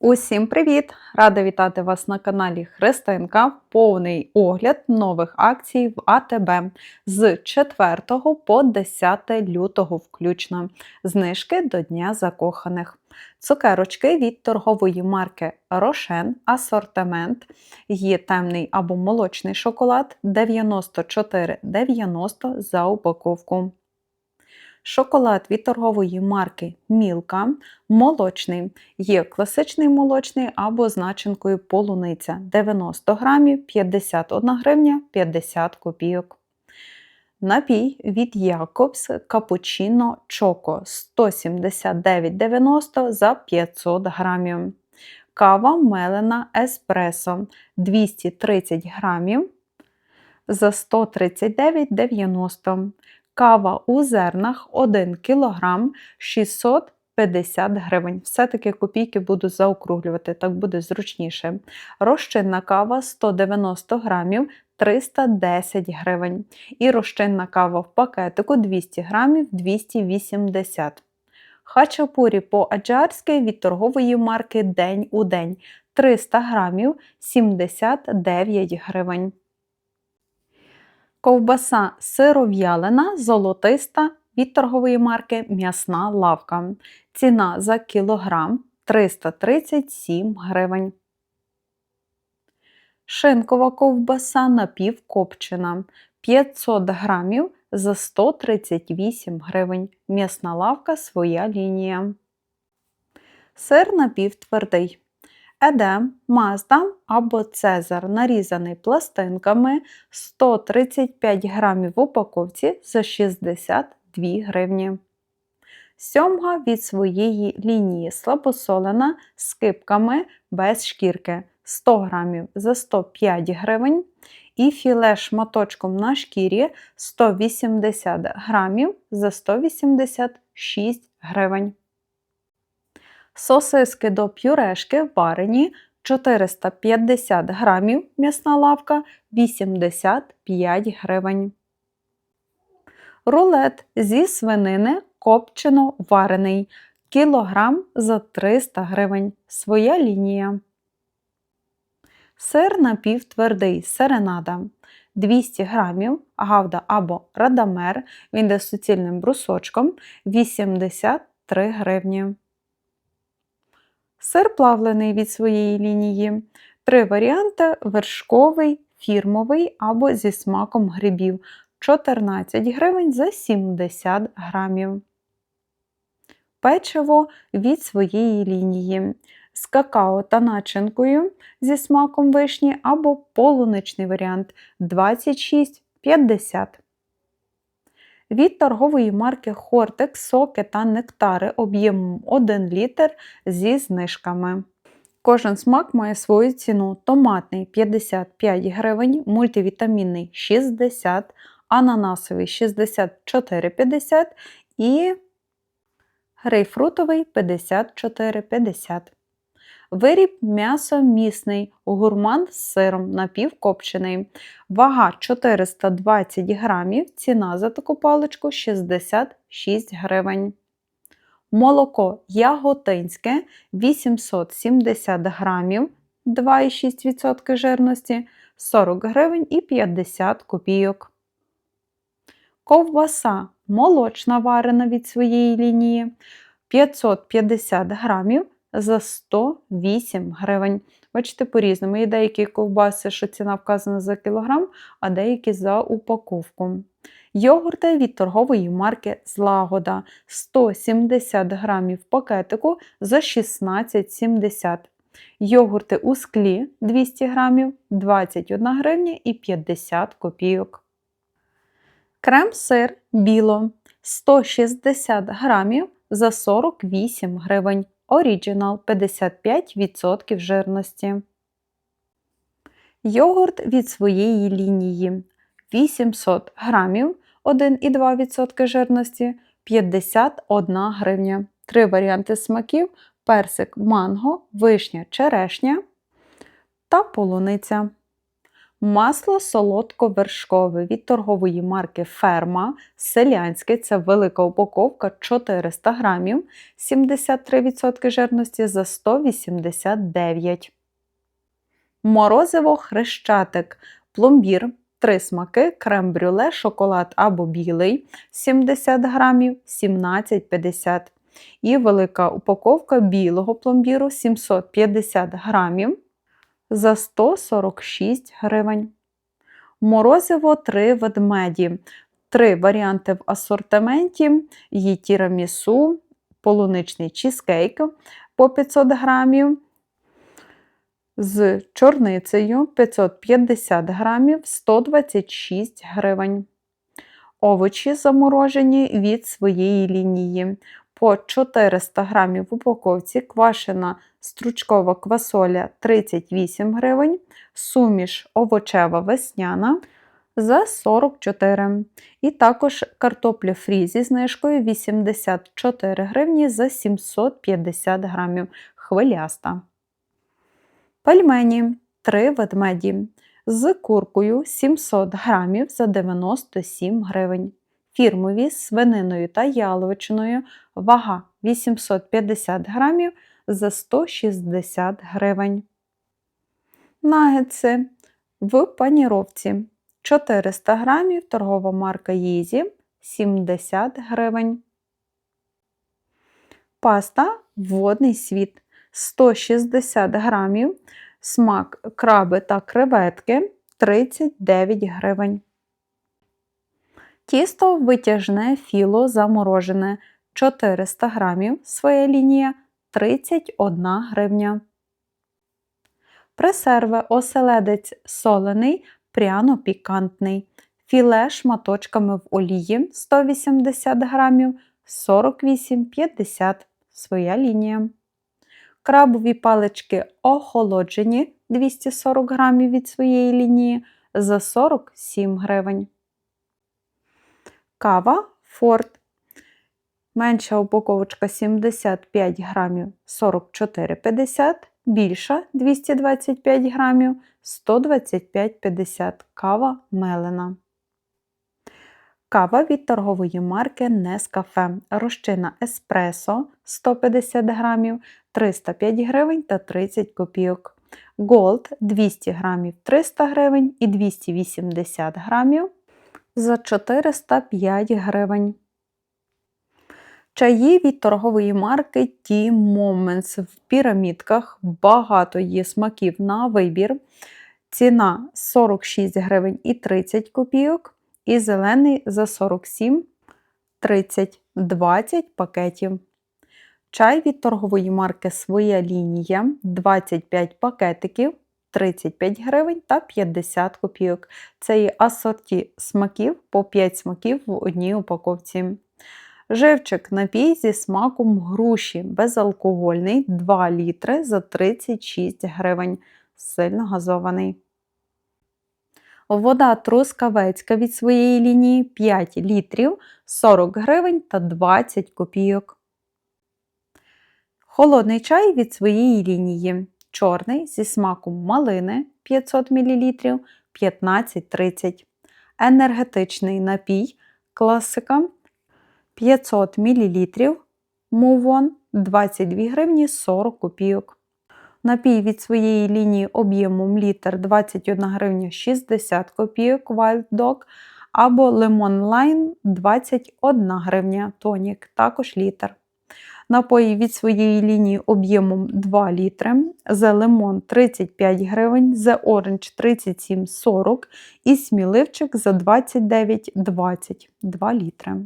Усім привіт! Рада вітати вас на каналі Христинка. Повний огляд нових акцій в АТБ з 4 по 10 лютого включно. Знижки до Дня закоханих. Цукерочки від торгової марки Рошен Асортимент. Є темний або молочний шоколад 94,90 за упаковку. Шоколад від торгової марки Мілка молочний. Є класичний молочний або з начинкою полуниця 90 грамів 51 гривня 50 копійок. Напій від Якобс Капучино Чоко 179,90 за 500 грамів. Кава мелена Еспресо 230 грамів за 139,90 Кава у зернах 1 кг 650 гривень. Все-таки копійки буду заокруглювати, так буде зручніше. Розчинна кава 190 грамів 310 гривень. І розчинна кава в пакетику 200 грамів 280 Хачапурі по-аджарськи від торгової марки День у день 300 грамів 79 гривень. Ковбаса сиров'ялина золотиста від торгової марки М'ясна лавка. Ціна за кілограм 337 гривень. Шинкова ковбаса напівкопчена 500 грамів за 138 гривень. М'ясна лавка своя лінія. Сир напівтвердий. Едем, Мазда або Цезар, нарізаний пластинками 135 грамів в упаковці за 62 гривні. Сьомга від своєї лінії слабосолена з кипками без шкірки 100 грамів за 105 гривень. І філе шматочком на шкірі 180 грамів за 186 гривень. Сосиски до пюрешки варені 450 грамів м'ясна лавка 85 гривень. Рулет зі свинини копчено варений кілограм за 300 гривень. Своя лінія. Сир напівтвердий серенада 200 грамів, гавда або радамер, він йде суцільним брусочком 83 гривні. Сир плавлений від своєї лінії. Три варіанти: вершковий, фірмовий або зі смаком грибів 14 гривень за 70 грамів. Печиво від своєї лінії. З какао та начинкою зі смаком вишні або полуничний варіант 26,50 від торгової марки Хортекс соки та нектари об'ємом 1 літр зі знижками. Кожен смак має свою ціну: томатний 55 гривень, мультивітамінний 60, ананасовий 64,50 і грейпфрутовий 54,50. Виріб м'ясо місний, гурман з сиром напівкопчений. Вага 420 грамів, ціна за таку паличку 66 гривень. Молоко яготинське 870 грамів, 2,6% жирності, 40 гривень і 50 копійок. Ковбаса молочна варена від своєї лінії 550 грамів за 108 гривень. Бачите, по-різному. Є деякі ковбаси, що ціна вказана за кілограм, а деякі за упаковку. Йогурти від торгової марки Злагода 170 грамів пакетику за 16,70 Йогурти у склі 200 грамів 21 гривня і 50 копійок. Крем-сир біло 160 грамів за 48 гривень. Оріджинал 55% жирності. Йогурт від своєї лінії 800 грамів 1,2% жирності 51 гривня. Три варіанти смаків: персик манго, вишня черешня та полуниця. Масло солодко-вершкове від торгової марки Ферма. Селянське. Це велика упаковка 400 грамів, 73% жирності за 189. Морозиво хрещатик, пломбір, 3 смаки, крем-брюле, шоколад або білий. 70 грамів, 17,50. І велика упаковка білого пломбіру. 750 грамів за 146 гривень. Морозиво 3 ведмеді. Три варіанти в асортименті: є тірамісу, полуничний чізкейк по 500 грамів. З чорницею 550 грамів 126 гривень. Овочі заморожені від своєї лінії. По 400 грамів в упаковці квашена стручкова квасоля 38 гривень, суміш овочева весняна за 44 І також картопля фрі зі знижкою 84 гривні за 750 грамів. Хвиляста. Пельмені 3 ведмеді з куркою 700 грамів за 97 гривень. Фірмові з свининою та яловичиною вага 850 грамів за 160 гривень. Нагетси в паніровці 400 грамів торгова марка Їзі 70 гривень. Паста Водний світ 160 грамів, смак краби та креветки 39 гривень. Тісто витяжне філо заморожене 400 грамів, своя лінія 31 гривня. Пресерве оселедець солений, пряно-пікантний. Філе шматочками в олії 180 грамів 48,50 своя лінія. Крабові палички охолоджені 240 грамів від своєї лінії за 47 гривень. Кава Форд. Менша упаковочка 75 грамів 44,50, більша 225 грамів 125,50 кава мелена. Кава від торгової марки Nescafe. Розчина Еспресо 150 грамів 305 гривень та 30 копійок. Gold 200 грамів 300 гривень і 280 грамів за 405 гривень. Чаї від торгової марки Tea Moments в пірамідках. Багато є смаків на вибір. Ціна 46 гривень і 30 копійок. І зелений за 47, 30, 20 пакетів. Чай від торгової марки Своя лінія 25 пакетиків, 35 гривень та 50 копійок. Це є асорті смаків по 5 смаків в одній упаковці. Живчик напій зі смаком груші безалкогольний 2 літри за 36 гривень. Сильно газований. Вода трускавецька від своєї лінії 5 літрів 40 гривень та 20 копійок. Холодний чай від своєї лінії. Чорний зі смаком малини 500 мл 15-30 Енергетичний напій класика 500 мл мувон 22 гривні 40 копійок. Напій від своєї лінії об'ємом літр 21 гривня 60 копійок Wild Dog або Lemon Lime 21 гривня тонік, також літр. Напої від своєї лінії об'ємом 2 літри, The Lemon 35 гривень, The Orange 37,40 і сміливчик за 29,20 2 літри.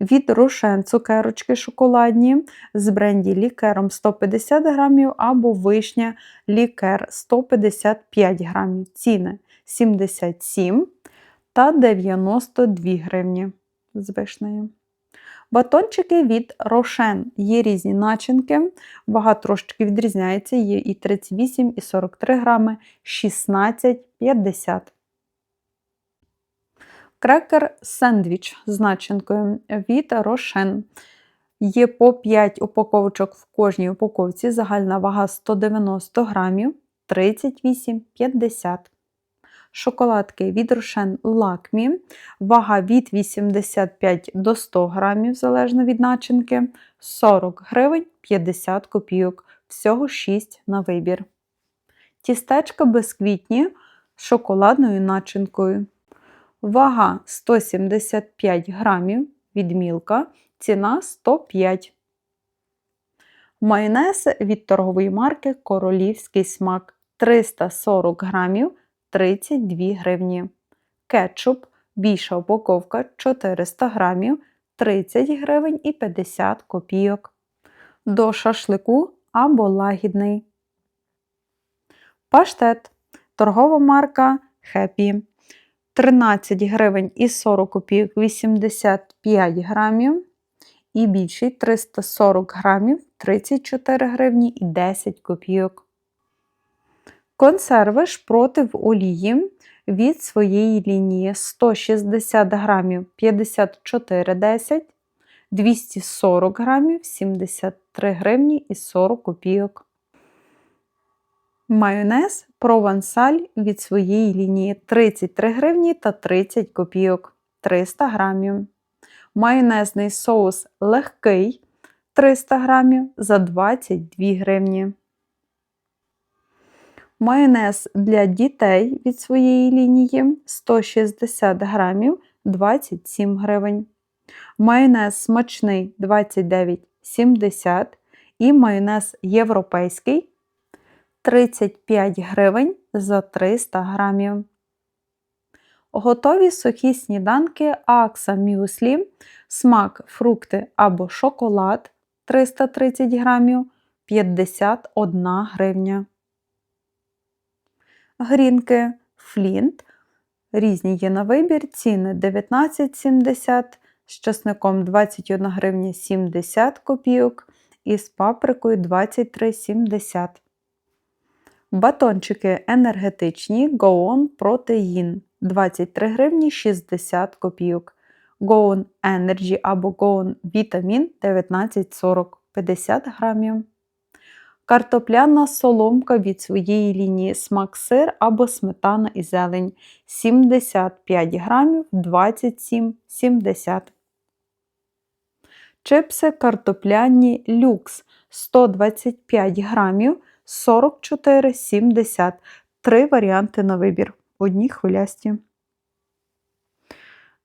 Від Рошен цукерочки шоколадні з бренді лікером 150 грамів або вишня лікер 155 грамів. Ціни 77 та 92 гривні з вишнею. Батончики від Рошен. Є різні начинки, вага трошечки відрізняється, є і 38, і 43 грами, 16,50. Крекер сендвіч з начинкою від Рошен. Є по 5 упаковочок в кожній упаковці, загальна вага 190 грамів 38,50. Шоколадки від Рошен Лакмі, вага від 85 до 100 грамів, залежно від начинки, 40 гривень 50 копійок, всього 6 на вибір. Тістечка безквітні з шоколадною начинкою. Вага 175 грамів від мілка, ціна 105 Майонез від торгової марки Королівський смак 340 грамів 32 гривні. Кетчуп більша упаковка 400 грамів 30 гривень і 50 копійок. До шашлику або лагідний. Паштет. Торгова марка Happy. 13 гривень і 40 копійок 85 грамів. І більший 340 грамів 34 гривні і 10 копійок. Консерви шпроти в олії від своєї лінії 160 грамів 54,10, 240 грамів 73 гривні і 40 копійок. Майонез провансаль від своєї лінії 33 гривні та 30 копійок 300 грамів. Майонезний соус легкий 300 грамів за 22 гривні. Майонез для дітей від своєї лінії 160 грамів 27 гривень. Майонез смачний 29,70 і майонез європейський 35 гривень за 300 грамів. Готові сухі сніданки Акса Мюслі, смак, фрукти або шоколад 330 грамів 51 гривня. Грінки Флінт. Різні є на вибір. Ціни 19,70, з часником 21 гривня 70 копійок і з паприкою 23,70. Батончики енергетичні Go On Protein 23 гривні 60 копійок. Go On Energy або Go On Vitamin 19,40 50 грамів. Картопляна соломка від своєї лінії смак сир або сметана і зелень 75 грамів 27,70. Чипси картопляні люкс 125 грамів 44,70. Три варіанти на вибір. Одні хвилясті.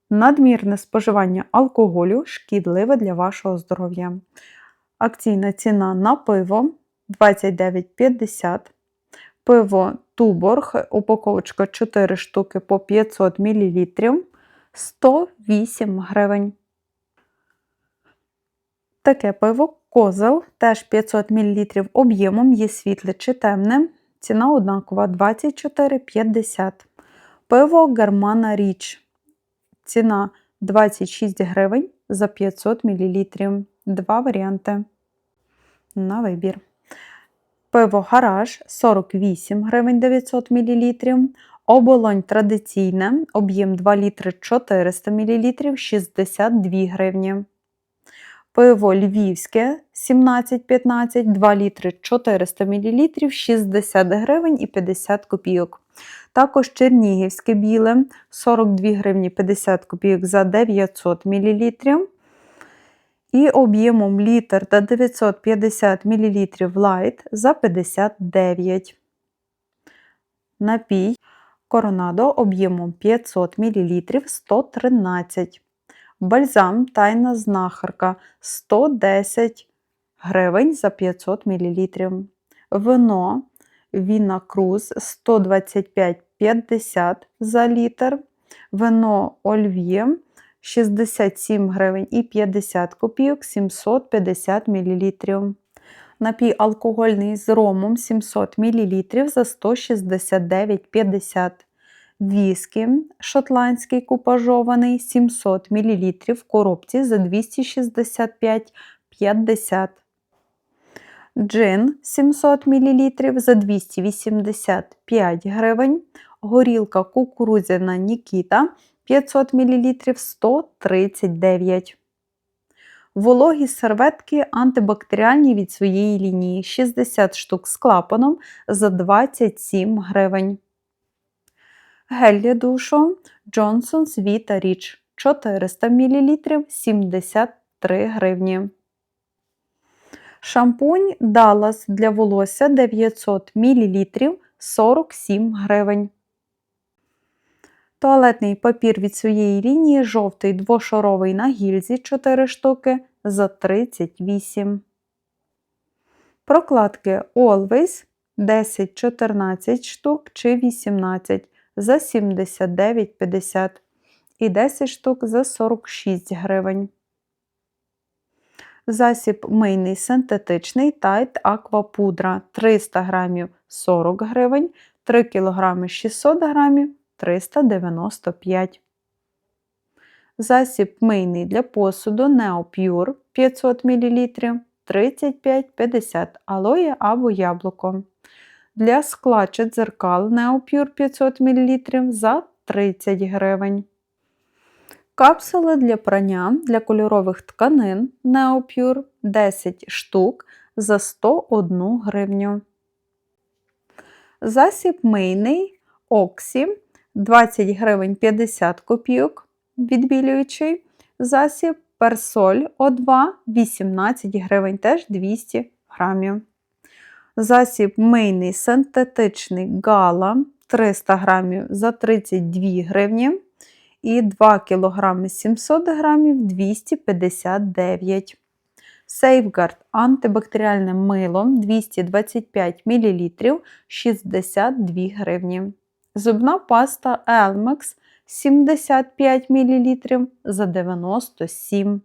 Надмірне споживання алкоголю шкідливе для вашого здоров'я. Акційна ціна на пиво 29,50. Пиво Туборг, упаковочка 4 штуки по 500 мл 108 гривень. Таке пиво Козел, теж 500 мл об'ємом, є світле чи темне. Ціна однакова 24,50. Пиво Германа Річ. Ціна 26 гривень за 500 мл. Два варіанти. На вибір. Пиво Гараж 48 гривень 900 мл. Оболонь традиційне, об'єм 2 літри 400 мл 62 гривні. Пиво Львівське 17,15, 2 літри 400 мл 60 гривень і 50 копійок. Також Чернігівське біле 42 гривні 50 копійок за 900 мл. І об'ємом літр та 950 мл Light за 59. Напій Коронадо об'ємом 500 мл 113 Бальзам тайна знахарка 110 гривень за 500 мл. Вино Віна Круз 125,50 за літр. Вино Ольв'є 67 гривень і 50 копійок 750 мл. Напій алкогольний з ромом 700 мл за 169,50 Віскі шотландський купажований 700 мл в коробці за 265,50 Джин 700 мл за 285 гривень. Горілка кукурудзяна Нікіта 500 мл 139 Вологі серветки антибактеріальні від своєї лінії 60 штук з клапаном за 27 гривень. Гель для душу Johnson's Vita Rich 400 мл 73 гривні. Шампунь Dallas для волосся 900 мл 47 гривень. Туалетний папір від своєї лінії жовтий двошаровий на гільзі 4 штуки за 38. Прокладки Always 10-14 штук чи 18 за 79,50 і 10 штук за 46 гривень. Засіб мийний синтетичний Tide Aqua Пудра 300 грамів 40 гривень, 3 кг 600 грамів 395. Засіб мийний для посуду Neopure 500 мл 35,50 алоє або яблуко. Для скла чи дзеркал Neopure 500 мл за 30 гривень. Капсули для прання для кольорових тканин Neopure 10 штук за 101 гривню. Засіб мийний Оксі 20 гривень 50 копійок відбілюючий. Засіб персоль О2 18 гривень теж 200 грамів. Засіб мийний синтетичний гала 300 грамів за 32 гривні. І 2 кг 700 грамів 259 Safeguard антибактеріальне мило 225 мл 62 гривні. Зубна паста Elmex 75 мл за 97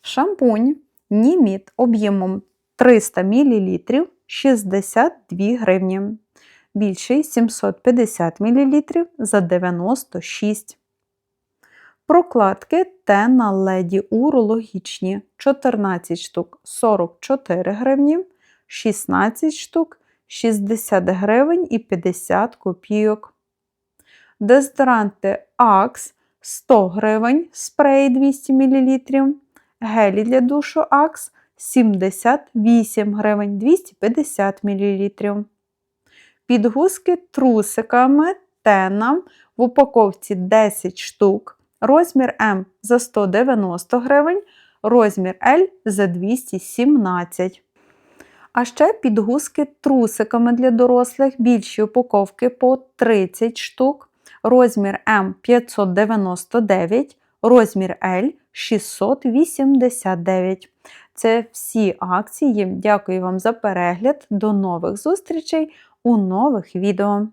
Шампунь Німіт об'ємом 300 мл 62 гривні. Більший 750 мл за 96 Прокладки Тена Леді урологічні. 14 штук 44 гривні, 16 штук 60 гривень і 50 копійок. Дезодоранти Axe 100 гривень, спрей 200 мл, гелі для душу Axe 78 гривень 250 мл. Підгузки трусиками Тена в упаковці 10 штук, розмір М за 190 гривень, розмір L за 217 а ще підгузки трусиками для дорослих, більші упаковки по 30 штук, розмір М 599, розмір L 689. Це всі акції. Дякую вам за перегляд. До нових зустрічей у нових відео.